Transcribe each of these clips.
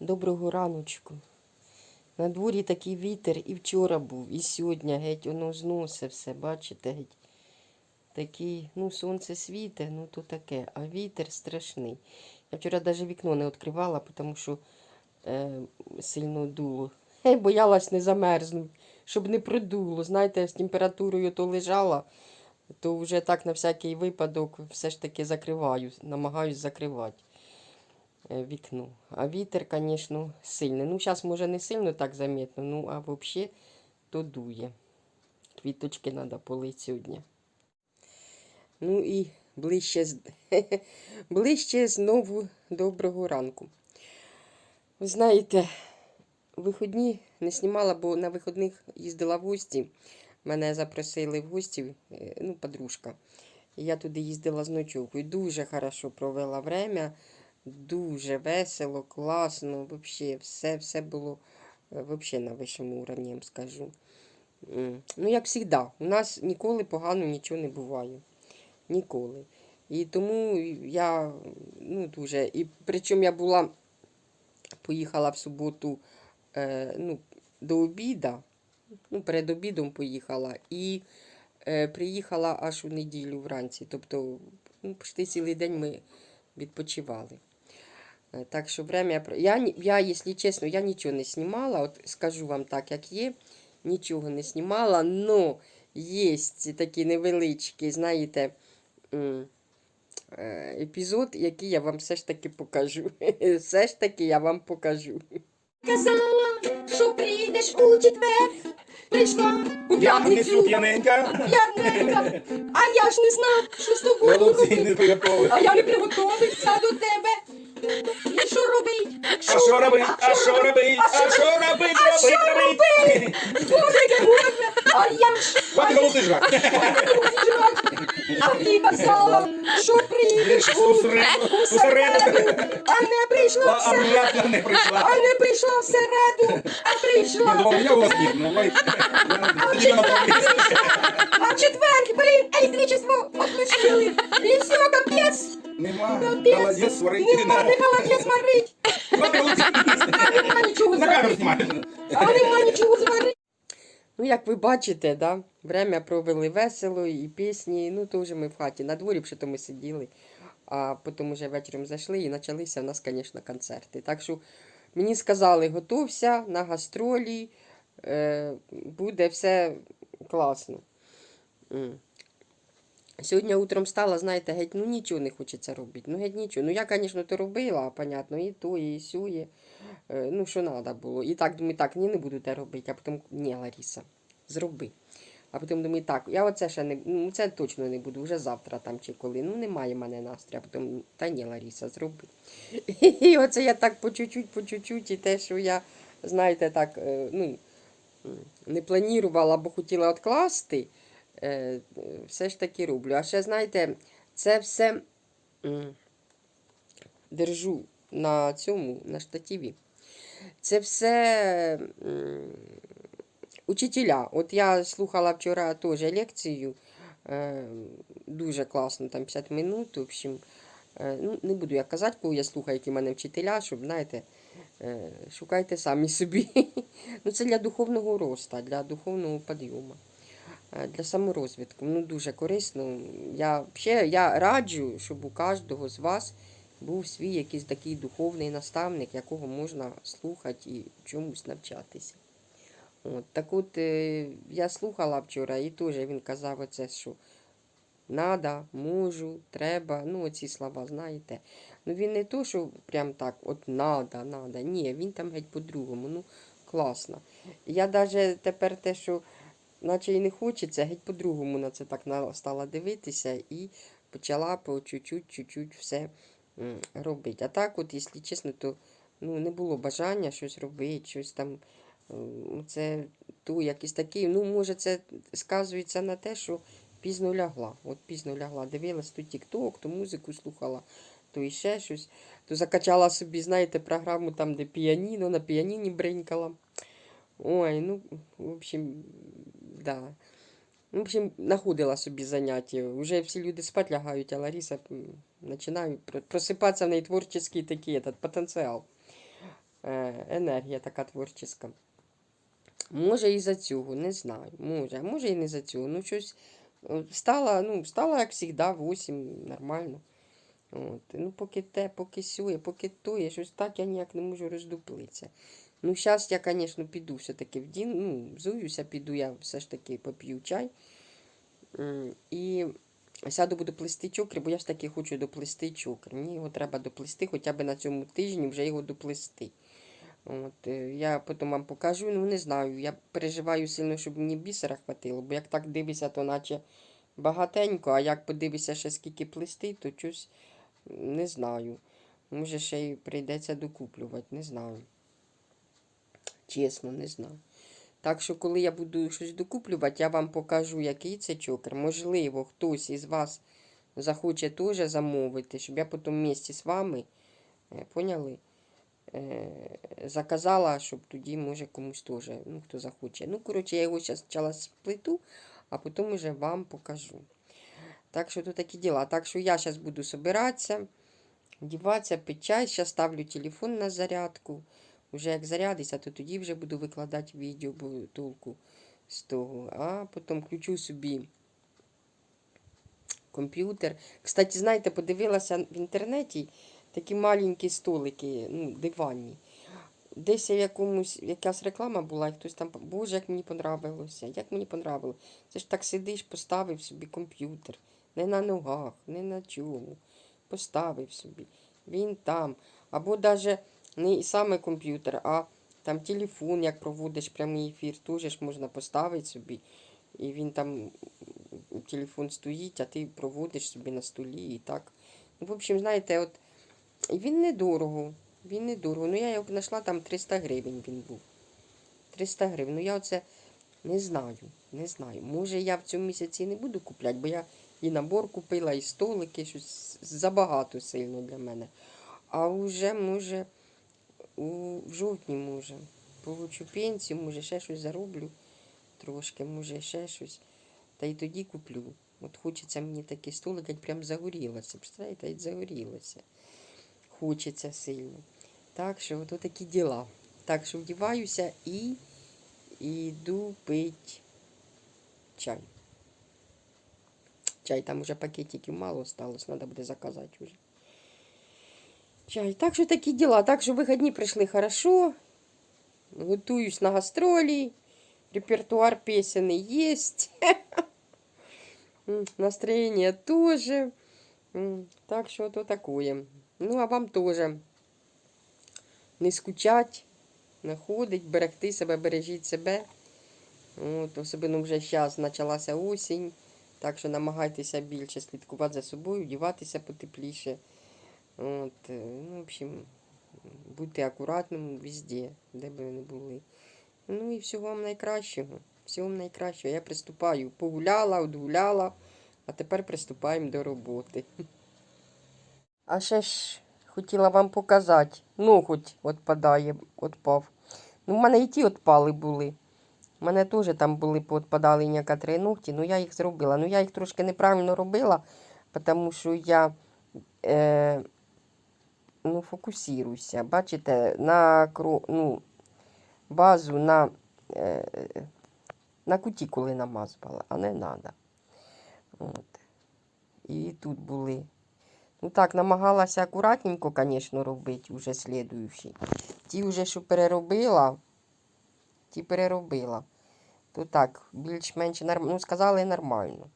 Доброго раночку. На дворі такий вітер і вчора був, і сьогодні геть воно зносить все, бачите, геть. Такий, ну, сонце світе, ну то таке, а вітер страшний. Я вчора навіть вікно не відкривала, тому що е, сильно дуло. Я боялась не замерзнути, щоб не продуло. Знаєте, з температурою то лежала, то вже так на всякий випадок все ж таки закриваю, намагаюсь закривати е, вікно. А вітер, звісно, сильний. Ну, зараз, може, не сильно так замітно, ну, а взагалі то дує. Квіточки треба полити сьогодні. Ну і ближче, ближче знову доброго ранку. Ви знаєте, виходні не знімала, бо на виходних їздила в гості. Мене запросили в гості, е, ну, подружка. Я туди їздила з ночовкою. Дуже хорошо провела время, дуже весело, класно. Вообще, все, все було е, вообще на вищому уровні, я вам скажу. Ну, як завжди, у нас ніколи погано нічого не буває. Ніколи. І тому я ну, дуже. І причому я була, поїхала в суботу е, ну, до обіда, ну, перед обідом поїхала, і е, приїхала аж у неділю вранці. Тобто, ну, почти цілий день ми відпочивали. Е, Так що время, я я, якщо чесно, я нічого не знімала, от скажу вам так, як є, нічого не знімала, но є такі невеличкі, знаєте, епізод, який я вам все ж таки покажу. Все ж таки я вам покажу. Казала, що прийдеш у четвер. Прийшла у П'ятницю п'ятницю п'яненька. А я ж не знав, що з тобою. А я не приготовився до тебе. І що робить? А що робить? А що робить? А що робить? А що Робить. Боже, горе! А я ж Хватить голоси жрати. а ти казала, що прийдеш у Усередину, а не прийшла в А середу. обратно не прийшла. А не прийшла в середу, а Я прийшла. думав, у мене голос нет, ну, ой. Я тоді на. А в четверг, блин, электричество отключили. Нема. Капец. Молодець, сварить. Нема, не холодець варить. Хватить. Нема нічого На камеру зварить. знімаєш. А нема нічого зварить. Ну, як ви бачите, да, время провели весело і пісні. Ну, то вже ми в хаті на дворі, що то ми сиділи. А потім вже вечором зайшли і почалися в нас, звісно, концерти. Так що мені сказали, готовся на гастролі, е, буде все класно. М. Сьогодні утром стала, знаєте, геть, ну нічого не хочеться робити. Ну, геть нічого. Ну, я, звісно, то робила, понятно, і то, і сює. Е, ну, що треба було. І так, думаю, так, ні, не буду те робити, а потім, ні, Ларіса, зроби. А потім думаю, так, я оце ще не ну, це точно не буду, вже завтра там чи коли. Ну, немає в мене настрою. А потім, та ні, Ларіса, зроби. І оце я так по чуть-чуть, по чуть-чуть, і те, що я, знаєте, так, е, ну, не планувала або хотіла відкласти, все ж таки роблю. А ще, знаєте, це все держу на цьому, на штативі. Це все учителя. От я слухала вчора теж лекцію. е, Дуже класно, там 50 минут. В общем, е, ну, не буду я казати, кого я слухаю, які в мене вчителя, щоб, знаєте, е, шукайте самі собі. Ну, це для духовного росту, для духовного підйому, е, для саморозвитку. Ну, дуже корисно. Я, взагалі, я раджу, щоб у кожного з вас був свій якийсь такий духовний наставник, якого можна слухати і чомусь навчатися. От, так от е, я слухала вчора, і теж він казав оце, що надо, можу, треба, ну оці слова, знаєте. Ну він не то, що прям так, от надо, надо. Ні, він там геть по-другому. Ну, класно. Я навіть тепер те, що наче і не хочеться, геть по-другому на це так стала дивитися і почала по чуть-чуть, все робити. А так, от, якщо чесно, то ну, не було бажання щось робити, щось там. Це ту якийсь такий, ну, може, це сказується на те, що пізно лягла. От пізно лягла, дивилась то тік-ток, то музику слухала, то іще щось. То закачала собі, знаєте, програму там, де піаніно, на піаніні бринькала. Ой, ну, в общем, да. В общем, знаходила собі заняття. Уже всі люди спать лягають, а Лариса починає просипатися в неї творчий такий этот, потенціал. е, енергія така творчіска. Може, і за цього, не знаю. Може, а може і не за цього. Ну, щось встала, ну, встала, як завжди, 8, нормально. От. Ну, поки те, поки сює, поки тоє, щось так я ніяк не можу роздуплитися. Ну, зараз я, звісно, піду все-таки в дін, ну, взуюся, піду, я все ж таки поп'ю чай. І сяду буду плести чокер, бо я ж таки хочу доплести чокер. Мені його треба доплести, хоча б на цьому тижні вже його доплести. От, е, я потім вам покажу, ну не знаю. Я переживаю сильно, щоб мені бісера хватило, бо як так дивишся, то наче багатенько, а як подивишся ще скільки плести, то щось не знаю. Може, ще й прийдеться докуплювати, не знаю. Чесно, не знаю. Так що, коли я буду щось докуплювати, я вам покажу, який це чокер. Можливо, хтось із вас захоче теж замовити, щоб я потім вместе з вами, е, поняли, е, заказала, щоб тоді, може, комусь теж, ну, хто захоче. Ну, коротше, я його зараз спочатку сплету, а потім вже вам покажу. Так що тут такі діла. Так що я зараз буду собиратися, вдіватися, пити чай. Зараз ставлю телефон на зарядку. Уже як зарядиться, то тоді вже буду викладати відео, бо з того. А потім включу собі комп'ютер. Кстати, знаєте, подивилася в інтернеті такі маленькі столики, ну, диванні. Десь в якомусь, якась реклама була, і хтось там, боже, як мені понравилося, як мені понравилося. Це ж так сидиш, поставив собі комп'ютер. Не на ногах, не на чому. Поставив собі. Він там. Або навіть не саме комп'ютер, а там телефон, як проводиш прямий ефір, теж можна поставити собі. І він там, телефон стоїть, а ти проводиш собі на столі і так. Ну, в общем, знаєте, от і він недорого. Він недорого. Ну, я його знайшла, там 300 гривень він був. 300 гривень. Ну, я оце не знаю. Не знаю. Може, я в цьому місяці не буду купляти, бо я і набор купила, і столики, щось забагато сильно для мене. А вже, може, у, в жовтні, може, получу пенсію, може, ще щось зароблю трошки, може, ще щось. Та й тоді куплю. От хочеться мені такий столик, як прям загорілося. Представляєте, як загорілося. Хочеться сильно. Так що от такі діла. Так що вдіваюся і йду пить чай. Чай, там уже пакетиків мало осталось, треба буде заказати вже. Чай. Так що такі діла. Так що вихідні прийшли хорошо. Готуюсь на гастролі. Репертуар песенный есть. М, Настроение тоже. Так что то такое. Ну, а вам тоже. Не скучать, не ходить, берегти себе, бережіть себе. От, особливо вже зараз почалася осінь. Так що намагайтеся більше слідкувати за собою, вдіватися потепліше. От, е, ну, в общем, будьте акуратними везде, де би ви не були. Ну і всього вам найкращого. Всього вам найкращого. Я приступаю. Погуляла, одгуляла, а тепер приступаємо до роботи. А ще ж хотіла вам показати. Ноготь відпадає, відпав. Ну, в мене і ті відпали були. У мене теж там були поотпадали некоторі ногті, ну я їх зробила. Ну я їх трошки неправильно робила, тому що я е, ну, фокусуюся. Бачите, на ну, базу на, е, на кутікули намазувала, а не треба. От. І тут були. Ну так, намагалася акуратненько, звісно, робити вже слідуючі. Ті вже, що переробила, ті переробила. То так, більш-менш нормально. Ну, сказали нормально.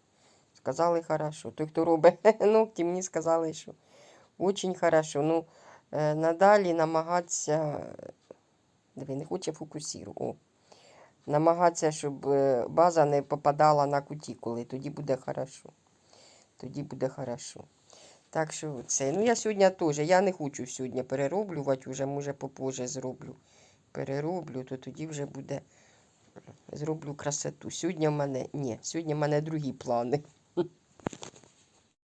Сказали хорошо. Той, хто робить ногті, мені сказали, що дуже хорошо. Ну, надалі намагатися. Диви, не хоче фокусіру. О. Намагатися, щоб е, база не попадала на кутікули. Тоді буде хорошо. Тоді буде хорошо. Так що це. Ну, я сьогодні теж. Я не хочу сьогодні перероблювати, вже, може, попозже зроблю. Перероблю, то тоді вже буде. Зроблю красоту. Сьогодні в мене. Ні, сьогодні в мене другі плани.